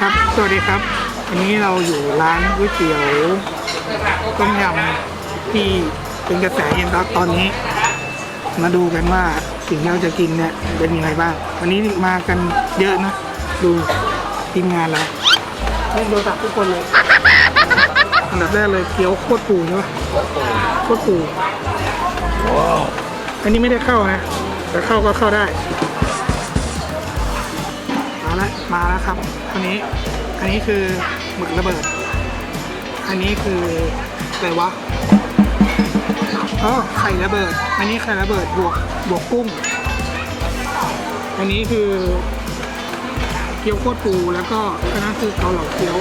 ครับ สวัสดีครับ วันนี้เราอยู่ร้านก๋วยเตี๋ยวต้มยำที่เป็นกระแสเย็นตอนนี้ มาดูกันว่าสิ่งที่เราจะกินเนี่ยเป็นยังไงบ้าง วันนี้มากันเยอะนะ ดูทีมงานเราเล่นโทรศัพท์ทุกคนเลยอันดับแรกเลยเกี๊ยวโคตรปูใช่ปะโคตรปูอันนี้ไม่ได้เข้านะ แต่เข้าก็เข้าได้ มาแล้วมาแล้วครับ อันนี้ อันนี้คือหมึกระเบิด อันนี้คืออะไรวะอ๋อไข่ระเบิด อันนี้ไข่ระเบิดบวกบวกกุ้ง อันนี้คือเกี๊ยวโคตรปูแล้วก็อันนั้นคือเกาเหลาเกี๊ยว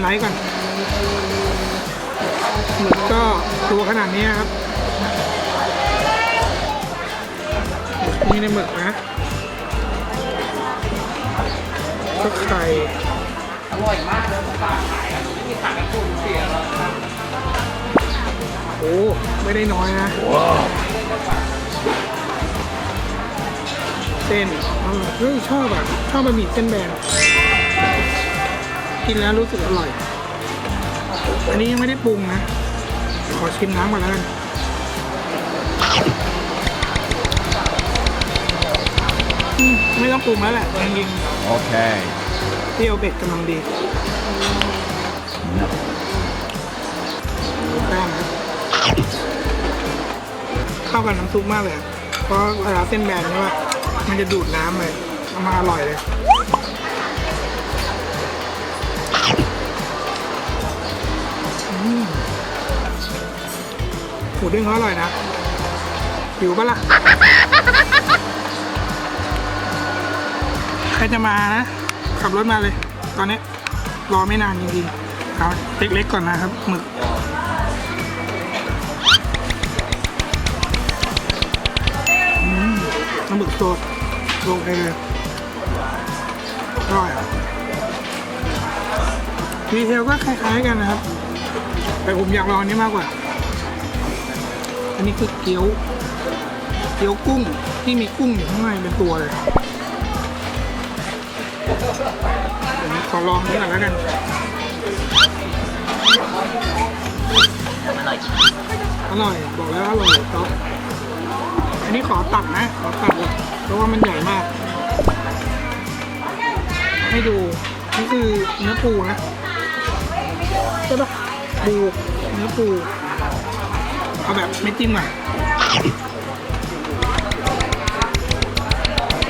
ไฮไลท์ก่อนหมึกก็ตัวขนาดนี้ครับนี่ในหมึกนะก็ไข่อร่อยมากเลยปลาขายอ่ไม่มีขายกับคุณเสียแล้วโอ้ไม่ได้น้อยนะเส้นอร่อชอบอะ ชอบบะหมี่เส้นแบน กินแล้วรู้สึกอร่อย อันนี้ยังไม่ได้ปรุงนะ ขอชิมน้ำก่อนแล้วกันอืมไม่ต้องปรุงแล้วแหละจริง Okay. ๆเปรี้ยวเผ็ดกำลังดี No. แป้งครับเข้ากับน้ำซุปมากเลยอะเพราะเวลาเส้นแบนใช่ปะมันจะดูดน้ำเลยเอามาอร่อยเลย หมูเด้งเขาอร่อยนะหิวปะล่ะใครจะมานะ ขับรถมาเลย ตอนนี้รอไม่นานจริงๆเอาเล็กๆก่อนนะครับหมึกน้ำหมึกสดลงไปเลยอร่อยดีเทลก็คล้ายๆกันนะครับ แต่ผมอยากลองอันนี้มากกว่า อันนี้คือเกี๊ยว เกี๊ยวกุ้งที่มีกุ้งอยู่ข้างในเป็นตัวเลยเดี๋ยวขอลองนี้ก่อนแล้วกันอร่อยบอกแล้วอร่อยครับอันนี้ขอตัดนะ ขอตัดเลยเพราะว่ามันใหญ่มาก ให้ดู นี่คือเนื้อปูนะใช่ปะปูเนื้อปู เอาแบบไม่จิ้มหน่อย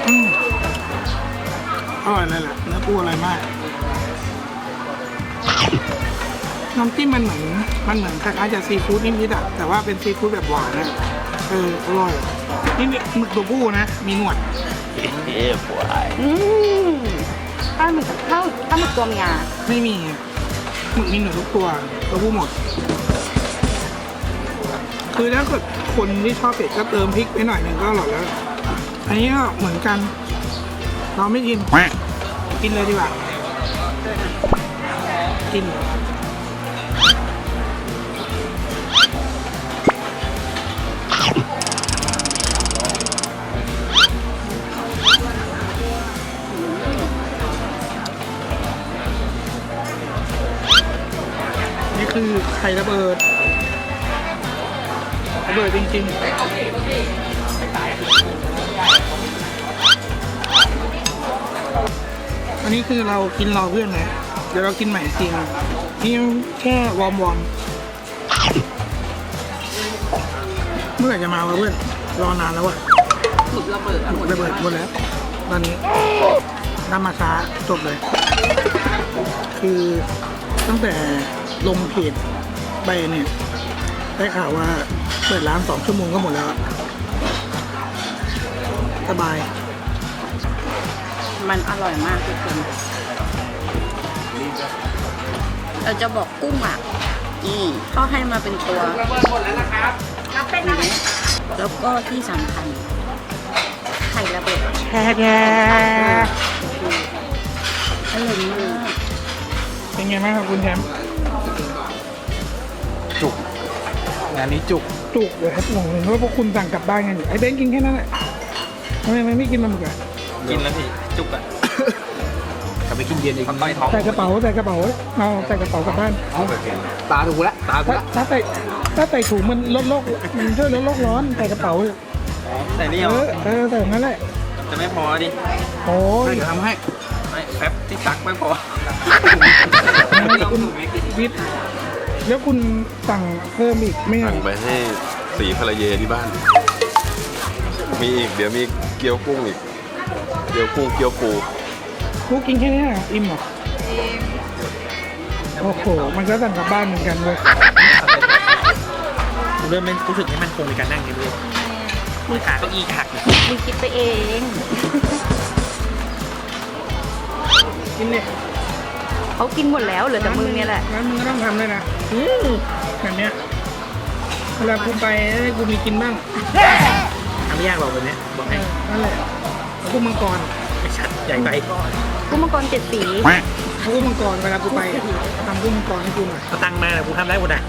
อืมอร่อยเลยแหละเนื้อปูอร่อยมาก น้ำจิ้มมันเหมือนมันเหมือนคล้ายๆจะซีฟู้ดนิดๆอะแต่ว่าเป็นซีฟู้ดแบบหวานนะเอออร่อยนี่หมึกตัวผู้นะ มีหนวด Yeah, boy. อืมถ้าหมึกถ้าถ้าหมึกตัวเมียไม่มีหมึกมีหนวดทุกตัวตัวผู้หมด คือถ้าเกิดคนที่ชอบเผ็ดก็เติมพริกไปหน่อยหนึ่งก็อร่อยแล้ว อันนี้ก็เหมือนกัน เราไม่กิน กินเลยดีกว่า กินนี่คือไข่ระเบิดระเบิด จริงๆ อันนี้คือเรากินรอเพื่อนไงเดี๋ยวเรากินใหม่อีกทีนึงนี่แค่วอร์มวอร์มเมื่อไหร่จะมาวะเพื่อน รอนานแล้ววะหมึกระเบิดอะหมดระเบิดหมดแล้ว ตอนนี้น้ำมาช้าจบเลย คือตั้งแต่ลงเพจไปเนี่ย ได้ข่าวว่าเปิดร้านสองชั่วโมงก็หมดแล้วอะสบาย มันอร่อยมากทุกคนเราจะบอกกุ้งอะนี่เขาให้มาเป็นตัวระเบิดหมดแล้วนะครับรับเป็นอะไรแล้วก็ที่สำคัญไข่ระเบิดแท้แท้อร่อยมากเป็นไงบ้างครับคุณแชมป์ งานนี้จุกจุกเลยครับงงเลยเพราะว่าพวกคุณสั่งกลับบ้านกันอยู่ไอ้เบนซ์กินแค่นั้นแหละทำไมมันไม่กินมันหมึกอะกินแล้วพี่จุกอะกลับไปกินเย็นอีกต้อยท้องใส่กระเป๋าใส่กระเป๋าเอาใส่กระเป๋ากลับบ้านตาถูกแล้วตาถูกถ้าแล้วถ้าใส่ถ้าใส่ถุงมันลดโลกมันช่วยลดโลกร้อนใส่กระเป๋าแต่นี่เอเอาอเออใส่อย่างนั้นแหละจะไม่พอดิโอ้ยเดี๋ยวทำให้ไม่แป๊บที่ซักไม่พอคุณวิทย์ แล้วคุณสั่งเพิ่มอีกไม่เหรสั่งอไปให้สีภรรยาที่บ้าน มีอีกเดี๋ยวมีเกี๊ยวกุ้งอีก เกี๊ยวกุ้งเกี๊ยวปูกูกินแค่นี้เหรออิ่มเหรอโอ้โห มันก็สั่งกลับบ้านเหมือนกันเว้ยเริ่มไม่รู้สึกไม่มั่นคงในการนั่งเลยด้วยมือขาเก้าอี้หักมึงคิดไปเอง กินเลย เขากินหมดแล้วเหลือแต่มึงเนี่ยแหละงั้นมึงก็ต้องทำด้วยนะแบบเนี้ยเวลากูไปให้กูมีกินบ้างทำไม่ยากหรอกแบบเนี้ยบอกให้นั่นแหละกุ้งมังกรไม่ชัดใหญ่ไปกุ้งมังกรเจ็ดสีกุ้งมังกรเวลากูไปอะทำกุ้งมังกรให้กูหน่อยก็ตั้งมากูทำได้หมดอะ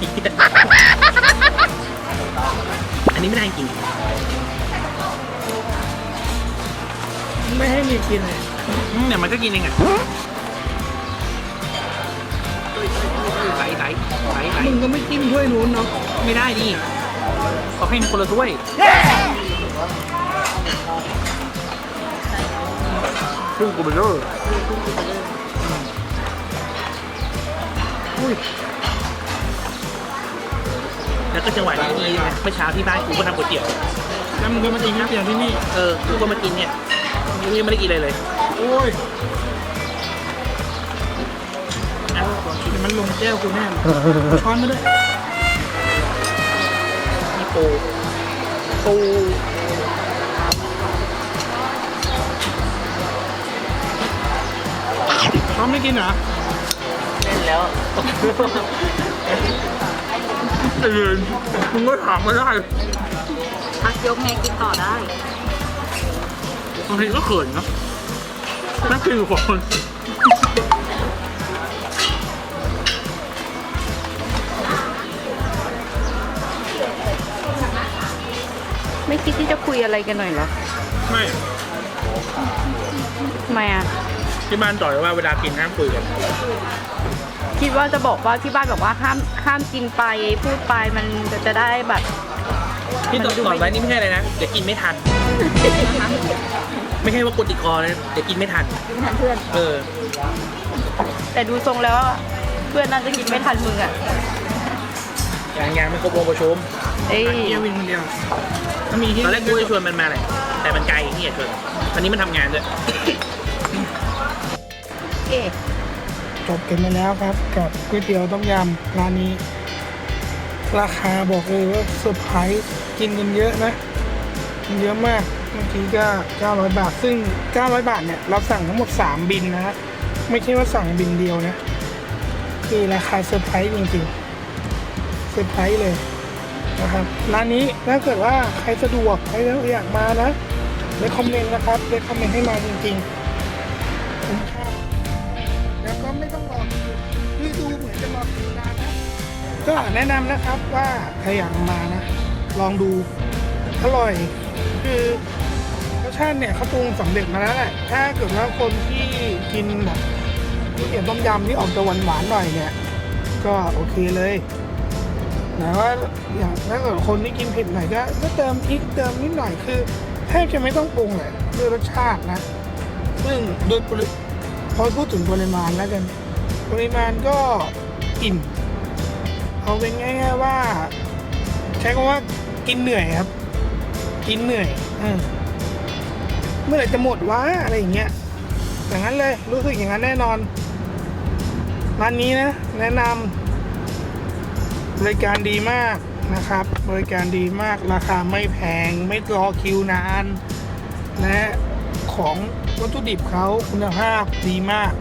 อันนี้ไม่ได้จริงไม่ให้มีกินเลยอืมเนี่ยมันก็กินเองอะ ไหลไหลไหลไหลมึงก็ไม่จิ้มถ้วยนู้นเนาะไม่ได้ดิเขาให้คนละถ้วยซึ่งกูเป็นเลิศอุ้ยแล้วก็จังหวะนี้ดีนะเมื่อเช้าที่บ้านกูก็ทำก๋วยเตี๋ยว แล้วมึงก็มากินก๋วยเตี๋ยวที่นี่ เออ กูก็มากินเนี่ยกูยังไม่ได้กินอะไรเลย โอ้ย มันลงแก้วกูแน่เลยช้อนมาด้วยมีปูปูช้อนไม่กินเหรอเล่นแล้วเออมึงก็ถามมาได้พักยกไงกินต่อได้บางทีก็เขินเนาะนั่นคือคน ไม่คิดที่จะคุยอะไรกันหน่อยเหรอไม่ทำไมอะ ที่บ้านต่อยว่าเวลากินห้ามคุยกันคิดว่าจะบอกว่าที่บ้านบอกว่าห้ามห้ามกินไปพูดไปมันจะจะได้แบบที่ตสอนไว้นี่ไม่ใช่อะไรนะเดี๋ยวกินไม่ทัน ไม่ใช่ว่ากดติดคอเลยเดี๋ยวกินไม่ทันกินไม่ทันเพื่อน เออ แต่ดูทรงแล้วอะเพื่อนน่าจะกินไม่ทันมึงอะอ ย่างอย่างไม่ครบวงประชุมเอ้ยเฮียวินคนเดียวถ้ามีที่ตอนแรกกูจะชวนมันมาแหละแต่มันไกลที่จะชวนตอนนี้มันทำงานด้วยเอ๊ะจบกันไปแล้วครับ กับก๋วยเตี๋ยวต้มยำร้านนี้ ราคาบอกเลยว่าเซอร์ไพรส์กินกันเยอะนะกินเยอะมากเมื่อกี้ก็ 900 บาท ซึ่ง 900 บาทเนี่ย เราสั่งทั้งหมด 3 บินนะฮะ ไม่ใช่ว่าสั่งบินเดียวนะ คือราคาเซอร์ไพรส์จริงๆ เซอร์ไพรส์เลยนะครับร้านนี้ถ้าเกิดว่าใครสะดวกใครอยากมานะเลคคอมเมนต์นะครับเลคคอมเมนต์ให้มาจริงๆคุ้มค่าแล้วก็ไม่ต้องรอคิวคือดูเหมือนจะรอคิวนานนะ ก็แนะนำนะครับว่าใครอยากมานะ ลองดูอร่อย คือรสชาติเนี่ยเขาปรุงสำเร็จมาแล้วแหละถ้าเกิดว่าคนที่กินแบบก๋วยเตี๋ยวต้มยำที่ออกจะวานหวานๆหน่อยเนี่ย ก็โอเคเลย แต่ว่าอย่างถ้าเกิดคนที่กินเผ็ดหน่อยก็ก็เติมพริกเติมนิดหน่อยคือแทบจะไม่ต้องปรุงเลยด้วยรสชาตินะ ซึ่งโดยปริพอพูดถึงปริมาณแล้วกัน ปริมาณก็อิ่มเอาเป็นง่ายๆว่า ใช้คำว่ากินเหนื่อยครับ กินเหนื่อยอเมื่อไหร่จะหมดวะอะไรอย่างเงี้ยอย่างนั้นเลยรู้สึกอย่างนั้นแน่นอนร้านนี้นะ แนะนำ บริการดีมากนะครับ บริการดีมากราคาไม่แพงไม่รอคิวนาน และของวัตถุดิบเขาคุณภาพดีมาก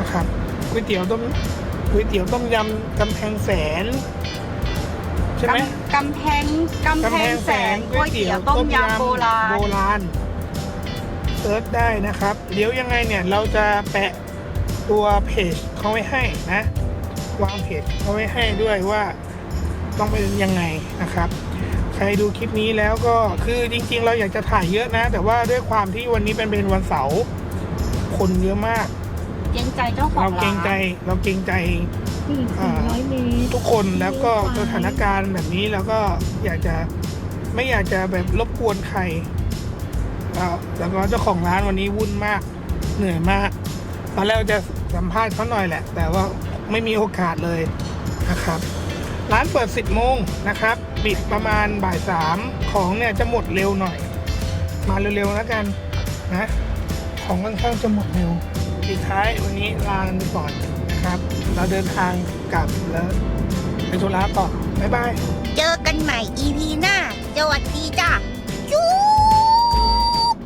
นะครับก๋วยเตี๋ยวต้มก๋วยเตี๋ยวต้มยำกำแพงแสนใช่ไหมกำแพงกำแพงแสนก๋วยเตี๋ยวต้มยำโบราณโบราณเซิร์ชได้นะครับ เดี๋ยวยังไงเนี่ยเราจะแปะตัวเพจเขาไว้ให้นะ วางเพจเขาไว้ให้ด้วยว่าต้องเป็นยังไงนะครับ ใครดูคลิปนี้แล้วก็คือจริงๆ เราอยากจะถ่ายเยอะนะ แต่ว่าด้วยความที่วันนี้เป็นเป็นวันเสาร์คนเยอะมาก เกรงใจเจ้าของเราร้านเกรงใจเราเกรงใจอีกอ่าร้อยเมตรทุกคนแล้วก็สถานการณ์แบบนี้แล้วก็อยากจะไม่อยากจะแบบรบกวนใครแล้วแล้วก็เจ้าของร้านวันนี้วุ่นมากเหนื่อยมากตอนแรกจะสัมภาษณ์เขาหน่อยแหละ แต่ว่า ไม่มีโอกาสเลยนะครับ ร้านเปิด 10 โมงนะครับ ปิดประมาณบ่ายสามของเนี่ยจะหมดเร็วหน่อย มาเร็วๆแล้วกันนะ ของค่อนข้างจะหมดเร็วปิดท้ายวันนี้ลากันไปก่อนนะครับ เราเดินทางกลับแล้วไปธุระต่อ บ๊ายบาย เจอกันใหม่ EP หน้าสวัสดีจ้า